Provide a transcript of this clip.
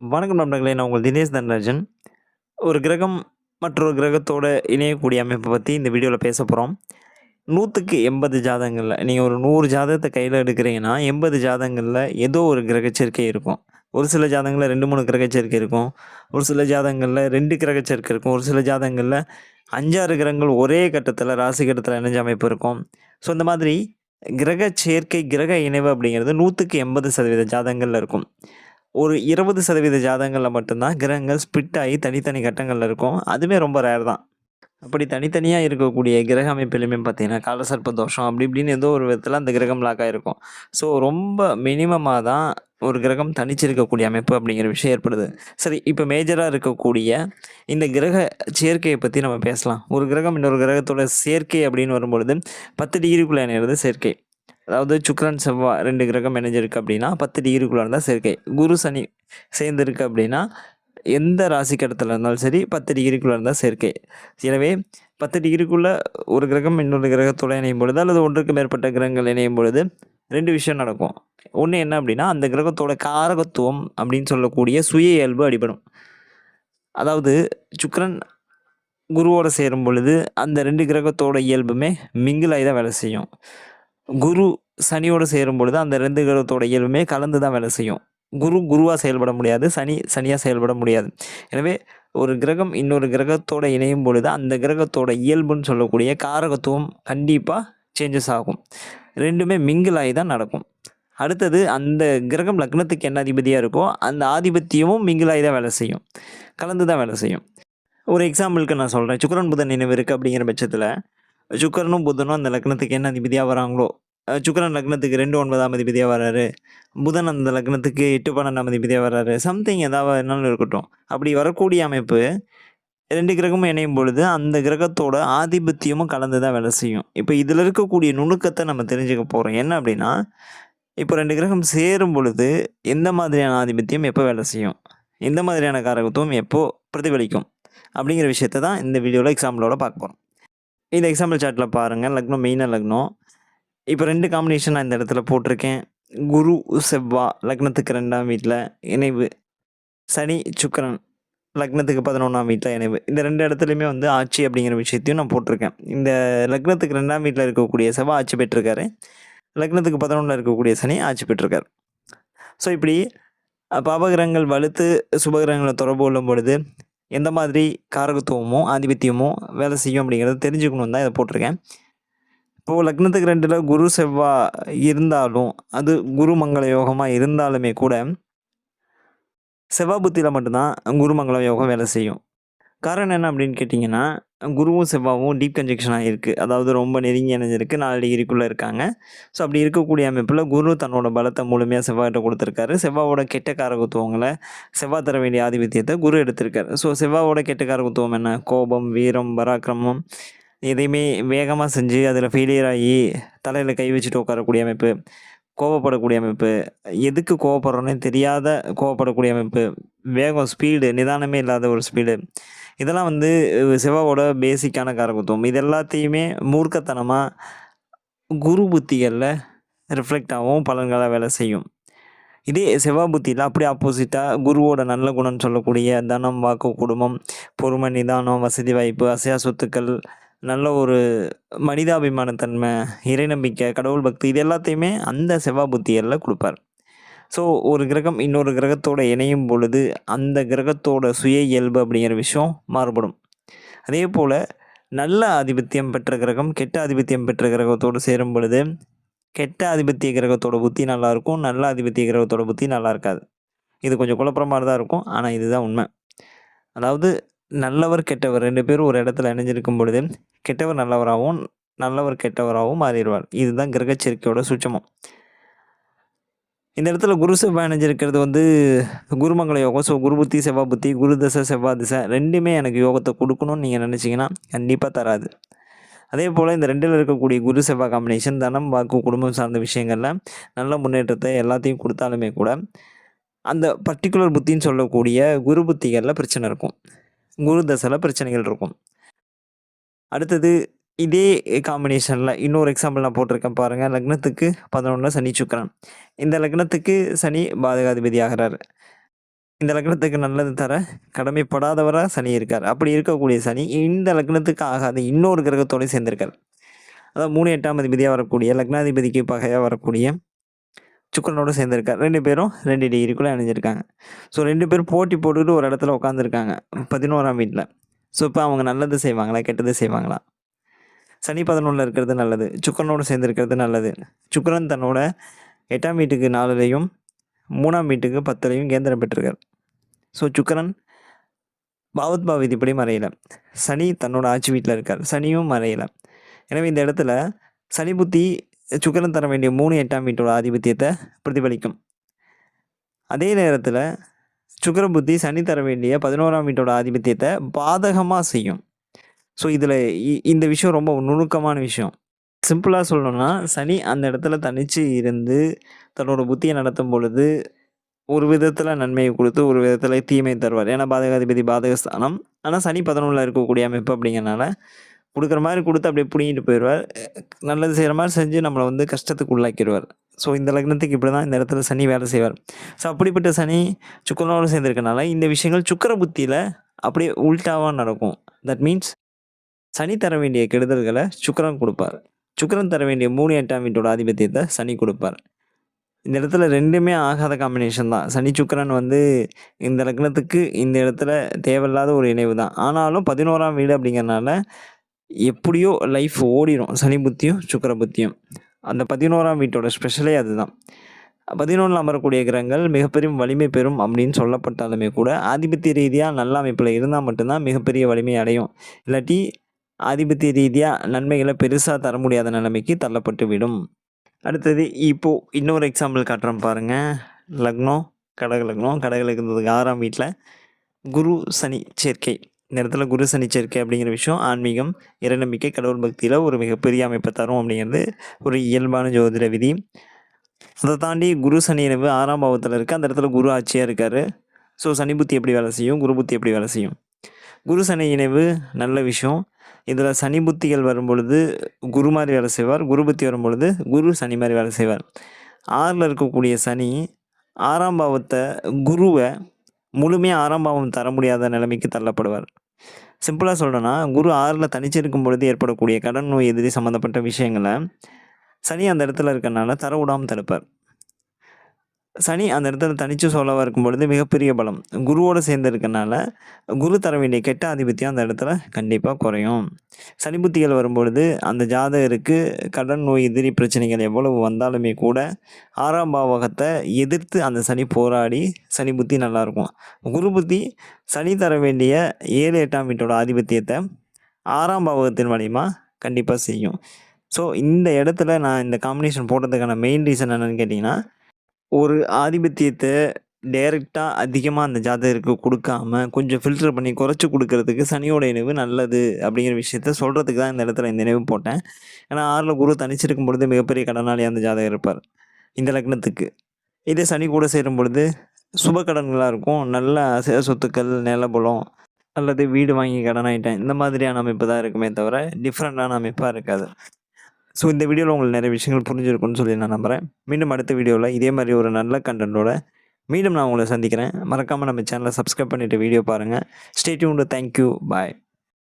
வணக்கம் நண்பர்களே நான் உங்கள் தினேஷ் தன்ராஜன். ஒரு கிரகம் மற்றொரு கிரகத்தோட இணையக்கூடிய அமைப்பை பற்றி இந்த வீடியோவில் பேச போகிறோம் நூற்றுக்கு எண்பது ஜாதகங்களில் நீங்கள் ஒரு நூறு ஜாதகத்தை கையில் எடுக்கிறீங்கன்னா எண்பது ஜாதகங்களில் ஏதோ ஒரு கிரகச்சேர்க்கை இருக்கும். ஒரு சில ஜாதகங்களில் ரெண்டு மூணு கிரகச்சேர்க்கை இருக்கும். ஒரு சில ஜாதகங்களில் ரெண்டு கிரகச்சேர்க்கை இருக்கும். ஒரு சில ஜாதகங்களில் அஞ்சாறு கிரகங்கள் ஒரே கட்டத்தில் ராசி கட்டத்தில் இணைஞ்ச அமைப்பு இருக்கும். ஸோ இந்த மாதிரி கிரக சேர்க்கை கிரக இணைவு அப்படிங்கிறது நூற்றுக்கு எண்பது சதவீத ஜாதகங்களில் இருக்கும். ஒரு இருபது சதவீத ஜாதகங்களில் மட்டும்தான் கிரகங்கள் ஸ்பிட் ஆகி தனித்தனி கட்டங்களில் இருக்கும். அதுவே ரொம்ப ரேர் தான். அப்படி தனித்தனியாக இருக்கக்கூடிய கிரக அமைப்பிலுமே பார்த்தீங்கன்னா காலசர்ப்ப தோஷம் அப்படி இப்படின்னு ஏதோ ஒரு விதத்தில் அந்த கிரகம் லாக் ஆகிருக்கும் ஸோ ரொம்ப மினிமமாக தான் ஒரு கிரகம் தனிச்சிருக்கக்கூடிய அமைப்பு அப்படிங்கிற விஷயம் ஏற்படுது. சரி இப்போ மேஜராக இருக்கக்கூடிய இந்த கிரக சேர்க்கையை பற்றி நம்ம பேசலாம். ஒரு கிரகம் இன்னொரு கிரகத்தோட சேர்க்கை அப்படின்னு வரும்பொழுது பத்து டிகிரிக்குள்ளே இணையிறது சேர்க்கை. அதாவது சுக்ரன் செவ்வாய் ரெண்டு கிரகம் இணைஞ்சிருக்கு அப்படின்னா பத்து டிகிரிக்குள்ளே இருந்தால் சேர்க்கை. குரு சனி சேர்ந்துருக்கு அப்படின்னா எந்த ராசி கடத்தில் இருந்தாலும் சரி பத்து டிகிரிக்குள்ளே இருந்தால் சேர்க்கை. எனவே பத்து டிகிரிக்குள்ளே ஒரு கிரகம் இன்னொரு கிரகத்தோடு இணையும் பொழுது அல்லது ஒன்றுக்கு மேற்பட்ட கிரகங்கள் இணையும் பொழுது ரெண்டு விஷயம் நடக்கும். ஒன்று என்ன அப்படின்னா அந்த கிரகத்தோட காரகத்துவம் அப்படின்னு சொல்லக்கூடிய சுய இயல்பு அடிபடும். அதாவது சுக்ரன் குருவோடு சேரும் பொழுது அந்த ரெண்டு கிரகத்தோட இயல்புமே மிங்கிலாகி தான் வேலை செய்யும். குரு சனியோடு சேரும் பொழுது அந்த ரெண்டு கிரகத்தோட இயல்புமே கலந்து தான் வேலை செய்யும். குரு குருவாக செயல்பட முடியாது சனி சனியாக செயல்பட முடியாது. எனவே ஒரு கிரகம் இன்னொரு கிரகத்தோட இணையும் பொழுது அந்த கிரகத்தோட இயல்புன்னு சொல்லக்கூடிய காரகத்துவம் கண்டிப்பாக சேஞ்சஸ் ஆகும். ரெண்டுமே மிங்கிலாகி தான் நடக்கும். அடுத்தது அந்த கிரகம் லக்னத்துக்கு என்ன அதிபதியாக இருக்கோ அந்த ஆதிபத்தியமும் மிங்கிலாகி தான் வேலை செய்யும். கலந்து தான் வேலை செய்யும். ஒரு எக்ஸாம்பிளுக்கு நான் சொல்கிறேன் சுக்கரன் புதன் நினைவு இருக்குது அப்படிங்கிற பட்சத்தில் சுக்கரனும் புதனும் அந்த லக்னத்துக்கு என்ன அதிபதியாக வராங்களோ சுக்கரன் லக்னத்துக்கு ரெண்டு ஒன்பதாம் அதிபதியாக வராரு. புதன் அந்த லக்னத்துக்கு எட்டு பன்னெண்டாம் அதிபதியாக வராரு. சம்திங் ஏதாவது என்னாலும் இருக்கட்டும். அப்படி வரக்கூடிய அமைப்பு ரெண்டு கிரகமும் இணையும் பொழுது அந்த கிரகத்தோட ஆதிபத்தியமும் கலந்து தான் வேலை செய்யும். இப்போ இதில் இருக்கக்கூடிய நுணுக்கத்தை நம்ம தெரிஞ்சுக்க போகிறோம் என்ன அப்படின்னா இப்போ ரெண்டு கிரகம் சேரும் பொழுது எந்த மாதிரியான ஆதிபத்தியம் எப்போ வேலை செய்யும்? எந்த மாதிரியான காரகத்துவம் எப்போது பிரதிபலிக்கும்? அப்படிங்கிற விஷயத்தை தான் இந்த வீடியோவில் எக்ஸாம்பிளோட பார்க்க போகிறோம் இந்த எக்ஸாம்பிள் சார்ட்டில் பாருங்கள் லக்னம் மெயினாக லக்னம் இப்போ ரெண்டு காம்பினேஷன் நான் இந்த இடத்துல போட்டிருக்கேன். குரு செவ்வா லக்னத்துக்கு ரெண்டாம் வீட்டில் இணைவு. சனி சுக்கரன் லக்னத்துக்கு பதினொன்றாம் வீட்டில் இணைவு. இந்த ரெண்டு இடத்துலையுமே வந்து ஆட்சி அப்படிங்கிற விஷயத்தையும் நான் போட்டிருக்கேன். இந்த லக்னத்துக்கு ரெண்டாம் வீட்டில் இருக்கக்கூடிய செவ்வாய் ஆட்சி பெற்றிருக்காரு. லக்னத்துக்கு பதினொன்றில் இருக்கக்கூடிய சனி ஆட்சி பெற்றிருக்காரு. ஸோ இப்படி பாபகிரகங்கள் வலுத்து சுபகிரகங்களை தொடர்பு கொள்ளும் பொழுது எந்த மாதிரி காரகத்துவமோ ஆதிபத்தியமோ வேலை செய்யும் அப்படிங்கிறத தெரிஞ்சுக்கணும் தான் இதை போட்டிருக்கேன். இப்போது லக்னத்துக்கு ரெண்டில் குரு செவ்வாய் இருந்தாலும் அது குரு மங்கள யோகமாக இருந்தாலுமே கூட செவ்வாய் புத்தியில் மட்டும்தான் குருமங்கள யோகம் வேலை செய்யும். காரணம் என்ன அப்படின்னு கேட்டிங்கன்னா குருவும் செவ்வாவும் டீப் கன்ஜெக்ஷனாக இருக்குது அதாவது ரொம்ப நெருங்கி இணைஞ்சிருக்கு. நாலு டிகிரிக்குள்ளே இருக்காங்க. ஸோ அப்படி இருக்கக்கூடிய அமைப்பில் குரு தன்னோட பலத்தை முழுமையாக செவ்வாய்கிட்ட கொடுத்துருக்காரு. செவ்வாவோட கெட்ட காரகத்துவங்களை செவ்வாய் தர வேண்டிய ஆதிபத்தியத்தை குரு எடுத்திருக்காரு. ஸோ செவ்வாவோட கெட்ட காரகத்துவம் என்ன? கோபம் வீரம் பராக்கிரமம் எதையுமே வேகமாக செஞ்சு அதில் ஃபெயிலியர் ஆகி தலையில் கை வச்சுட்டு உட்காரக்கூடிய அமைப்பு. கோவப்படக்கூடிய அமைப்பு எதுக்கு கோவப்படுறோன்னே தெரியாத கோவப்படக்கூடிய அமைப்பு வேகம் ஸ்பீடு நிதானமே இல்லாத ஒரு ஸ்பீடு இதெல்லாம் வந்து சிவாவோட செவ்வாவோட பேசிக்கான காரகத்துவம். இது எல்லாத்தையுமே மூர்க்கத்தனமாக குரு புத்திகளில் ரிஃப்ளெக்ட் ஆகும் பலன்களாக வேலை செய்யும். இதே செவ்வாய் புத்தியில் அப்படி ஆப்போசிட்டாக குருவோட நல்ல குணம்னு சொல்லக்கூடிய தனம் வாக்கு குடும்பம் பொறுமை நிதானம் வசதி வாய்ப்பு அசையா சொத்துக்கள் நல்ல ஒரு மனிதாபிமானத்தன்மை இறைநம்பிக்கை கடவுள் பக்தி இது எல்லாத்தையுமே அந்த செவ்வாய் புத்தியரில் கொடுப்பார். ஸோ ஒரு கிரகம் இன்னொரு கிரகத்தோடு இணையும் பொழுது அந்த கிரகத்தோட சுய இயல்பு அப்படிங்கிற விஷயம் மாறுபடும். அதே போல் நல்ல ஆதிபத்தியம் பெற்ற கிரகம் கெட்ட ஆதிபத்தியம் பெற்ற கிரகத்தோடு சேரும் பொழுது கெட்ட ஆதிபத்திய கிரகத்தோட புத்தி நல்லா இருக்கும் நல்ல ஆதிபத்திய கிரகத்தோட புத்தி நல்லா இருக்காது. இது கொஞ்சம் குழப்பமாக தான் இருக்கும் ஆனால் இதுதான் உண்மை. அதாவது நல்லவர் கெட்டவர் ரெண்டு பேரும் ஒரு இடத்துல இணைஞ்சிருக்கும் பொழுது கெட்டவர் நல்லவராகவும் நல்லவர் கெட்டவராகவும் மாறிடுவார். இதுதான் கிரகச்சேர்க்கையோட சுட்சமம். இந்த இடத்துல குரு செவ்வாய் இணைஞ்சிருக்கிறது வந்து குருமங்கள யோகம். ஸோ குரு புத்தி செவ்வாய் புத்தி குரு தசை செவ்வாய் திசை ரெண்டுமே எனக்கு யோகத்தை கொடுக்கணும்னு நீங்கள் நினச்சிங்கன்னா கண்டிப்பாக தராது. அதே போல் இந்த ரெண்டில் இருக்கக்கூடிய குரு செவ்வாய் காம்பினேஷன் தனம் வாக்கு குடும்பம் சார்ந்த விஷயங்களில் நல்ல முன்னேற்றத்தை எல்லாத்தையும் கொடுத்தாலுமே கூட அந்த பர்டிகுலர் புத்தின்னு சொல்லக்கூடிய குரு புத்திகளில் பிரச்சனை இருக்கும். குரு தசையில் பிரச்சனைகள் இருக்கும். அடுத்தது இதே காம்பினேஷனில் இன்னொரு எக்ஸாம்பிள் நான் போட்டிருக்கேன் பாருங்கள் லக்னத்துக்கு பதினொன்றில் சனி சுக்கரன். இந்த லக்னத்துக்கு சனி பாதகாதிபதி ஆகிறார் இந்த லக்னத்துக்கு நல்லது தர கடமைப்படாதவராக சனி இருக்கார். அப்படி இருக்கக்கூடிய சனி இந்த லக்னத்துக்கு ஆகாத. இன்னொரு கிரகத்தோடு சேர்ந்திருக்கார். அதாவது மூணு எட்டாம் அதிபதியாக வரக்கூடிய லக்னாதிபதிக்கு பகையாக வரக்கூடிய சுக்கரனோடு சேர்ந்துருக்கார். ரெண்டு பேரும் ரெண்டு டிகிரிக்குள்ளே அணிஞ்சிருக்காங்க ஸோ ரெண்டு பேரும் போட்டி போட்டுக்கிட்டு ஒரு இடத்துல உட்காந்துருக்காங்க பதினோராம் வீட்டில் ஸோ இப்போ அவங்க நல்லது செய்வாங்களா கெட்டது செய்வாங்களா? சனி பதினொன்றில் இருக்கிறது நல்லது. சுக்கரனோடு சேர்ந்துருக்கிறது நல்லது. சுக்கரன் தன்னோட எட்டாம் வீட்டுக்கு நாலுலையும் மூணாம் வீட்டுக்கு பத்துலையும் கேந்திரம் பெற்றிருக்கார். ஸோ சுக்கரன் பாவத் பாவிதிப்படி மறையலை. சனி தன்னோட ஆட்சி வீட்டில் இருக்கார். சனியும் மறையலை. எனவே இந்த இடத்துல சனி புத்தி சுக்கரன் தர வேண்டிய மூணு எட்டாம் வீட்டோட ஆதிபத்தியத்தை பிரதிபலிக்கும். அதே நேரத்தில் சுக்கர புத்தி சனி தர வேண்டிய பதினோராம் வீட்டோட ஆதிபத்தியத்தை பாதகமாக செய்யும். ஸோ இதில் இந்த விஷயம் ரொம்ப நுணுக்கமான விஷயம். சிம்பிளாக சொல்லணும்னா சனி அந்த இடத்துல தனித்து இருந்து தன்னோட புத்தியை நடத்தும் பொழுது ஒரு விதத்தில் நன்மையை கொடுத்து ஒரு விதத்தில் தீமை தருவார். ஏன்னா பாதகாதிபதி பாதகஸ்தானம். ஆனால் சனி பதினொன்றில் இருக்கக்கூடிய அமைப்பு அப்படிங்கிறனால கொடுக்குற மாதிரி கொடுத்து அப்படியே பிடிங்கிட்டு போயிடுவார் நல்லது செய்கிற மாதிரி செஞ்சு நம்மளை வந்து கஷ்டத்துக்கு உள்ளாக்கிடுவார் ஸோ இந்த லக்னத்துக்கு இப்படி தான் இந்த இடத்துல சனி வேலை செய்வார். ஸோ அப்படிப்பட்ட சனி சுக்கரனோடு சேர்ந்துருக்கனால இந்த விஷயங்கள் சுக்கர புத்தியில் அப்படியே உல்ட்டாவாக நடக்கும். தட் மீன்ஸ் சனி தர வேண்டிய கெடுதல்களை சுக்கரன் கொடுப்பார். சுக்கரன் தர வேண்டிய மூணு எட்டாம் வீட்டோட ஆதிபத்தியத்தை சனி கொடுப்பார். இந்த இடத்துல ரெண்டுமே ஆகாத காம்பினேஷன் தான். சனி சுக்கரன் வந்து இந்த லக்னத்துக்கு இந்த இடத்துல தேவையில்லாத ஒரு இணைவு தான். ஆனாலும் பதினோராம் வீடு அப்படிங்கிறனால எப்படியோ லைஃப் ஓடிடும் சனி புத்தியும் சுக்கர புத்தியும். அந்த பதினோராம் வீட்டோட ஸ்பெஷலே அதுதான். பதினொன்றில் அமரக்கூடிய கிரகங்கள் மிகப்பெரிய வலிமை பெறும் அப்படின்னு சொல்லப்பட்டாலுமே கூட ஆதிபத்திய ரீதியாக நல்ல அமைப்பில் இருந்தால் மட்டும்தான் மிகப்பெரிய வலிமை அடையும். இல்லாட்டி ஆதிபத்திய ரீதியாக நன்மைகளை பெருசாக தர முடியாத நிலைமைக்கு தள்ளப்பட்டு விடும். அடுத்தது இப்போது இன்னொரு எக்ஸாம்பிள் காட்டுறோம் பாருங்கள் லக்னம் கடக லக்னம். கடக லக்னத்துக்கு ஆறாம் வீட்டில் குரு சனி சேர்க்கை. இந்த இடத்துல குரு சனி சேர்க்கை அப்படிங்கிற விஷயம் ஆன்மீகம் இறைநம்பிக்கை கடவுள் பக்தியில் ஒரு மிகப்பெரிய அமைப்பை தரும் அப்படிங்கிறது ஒரு இயல்பான ஜோதிட விதி. அதை தாண்டி குரு சனி இணைவு ஆறாம் பாவத்தில் இருக்குது அந்த இடத்துல குரு ஆட்சியாக இருக்கார். ஸோ சனி புத்தி எப்படி வேலை செய்யும்? குரு புத்தி எப்படி வேலை செய்யும்? குரு சனி இணைவு நல்ல விஷயம். இதில் சனி புத்திகள் வரும்பொழுது குரு மாதிரி வேலை செய்வார். குரு புத்தி வரும்பொழுது குரு சனி மாதிரி வேலை செய்வார். ஆறில் இருக்கக்கூடிய சனி ஆறாம் பாவத்தை குருவை முழுமையாக ஆறாம் தர முடியாத நிலைமைக்கு தள்ளப்படுவார். சிம்பிளாக சொல்கிறேன்னா குரு ஆறில் தனிச்சு இருக்கும் பொழுது ஏற்படக்கூடிய கடன் நோய் எதிரி சம்மந்தப்பட்ட விஷயங்களை சனி அந்த இடத்துல இருக்கனால தர விடாமல் தடுப்பார். சனி அந்த இடத்துல தனிச்சு சோழவாக இருக்கும் பொழுது மிகப்பெரிய பலம். குருவோடு சேர்ந்து இருக்கனால குரு தர வேண்டிய கெட்ட ஆதிபத்தியம் அந்த இடத்துல கண்டிப்பாக குறையும். சனி புத்திகள் வரும்பொழுது அந்த ஜாதகருக்கு கடன் நோய் எதிரி பிரச்சனைகள் எவ்வளவு வந்தாலுமே கூட ஆறாம் பாவகத்தை எதிர்த்து அந்த சனி போராடி சனி புத்தி நல்லாயிருக்கும் குரு புத்தி சனி தர வேண்டிய ஏழு எட்டாம் வீட்டோட ஆதிபத்தியத்தை ஆறாம் பாவகத்தின் மூலிமா கண்டிப்பாக செய்யும். ஸோ இந்த இடத்துல நான் இந்த காம்பினேஷன் போட்டதுக்கான மெயின் ரீசன் என்னென்னு கேட்டிங்கன்னா ஒரு ஆதிபத்தியத்தை டைரெக்டாக அதிகமாக அந்த ஜாதகருக்கு கொடுக்காம கொஞ்சம் ஃபில்டர் பண்ணி குறைச்சி கொடுக்கறதுக்கு சனியோட இணைவு நல்லது அப்படிங்கிற விஷயத்த சொல்கிறதுக்கு தான் இந்த இடத்துல இந்த நினைவு போட்டேன். ஏன்னா ஆறில் குரு தனிச்சிருக்கும் பொழுது மிகப்பெரிய கடனாளியாக அந்த ஜாதகம் இருப்பார். இந்த லக்னத்துக்கு. இதே சனி கூட சேரும் பொழுது சுப கடன்களாக இருக்கும். நல்ல அசைய சொத்துக்கள் நிலபுலம் அல்லது வீடு வாங்கி கடன் ஆகிட்டேன் இந்த மாதிரியான அமைப்பு தான் இருக்குமே தவிர டிஃப்ரெண்ட்டான அமைப்பாக இருக்காது. ஸோ இந்த வீடியோவில் உங்களுக்கு நிறைய விஷயங்கள் புரிஞ்சிருக்கும்னு சொல்லி நான் நம்புகிறேன் மீண்டும் அடுத்த வீடியோவில் இதே மாதிரி ஒரு நல்ல கண்டென்ட்டோட மீண்டும் நான் உங்களை சந்திக்கிறேன். மறக்காமல் நம்ம சேனலை சப்ஸ்கிரைப் பண்ணிவிட்டு வீடியோ பாருங்கள் ஸ்டேட்யூண்டு தேங்க்யூ பாய்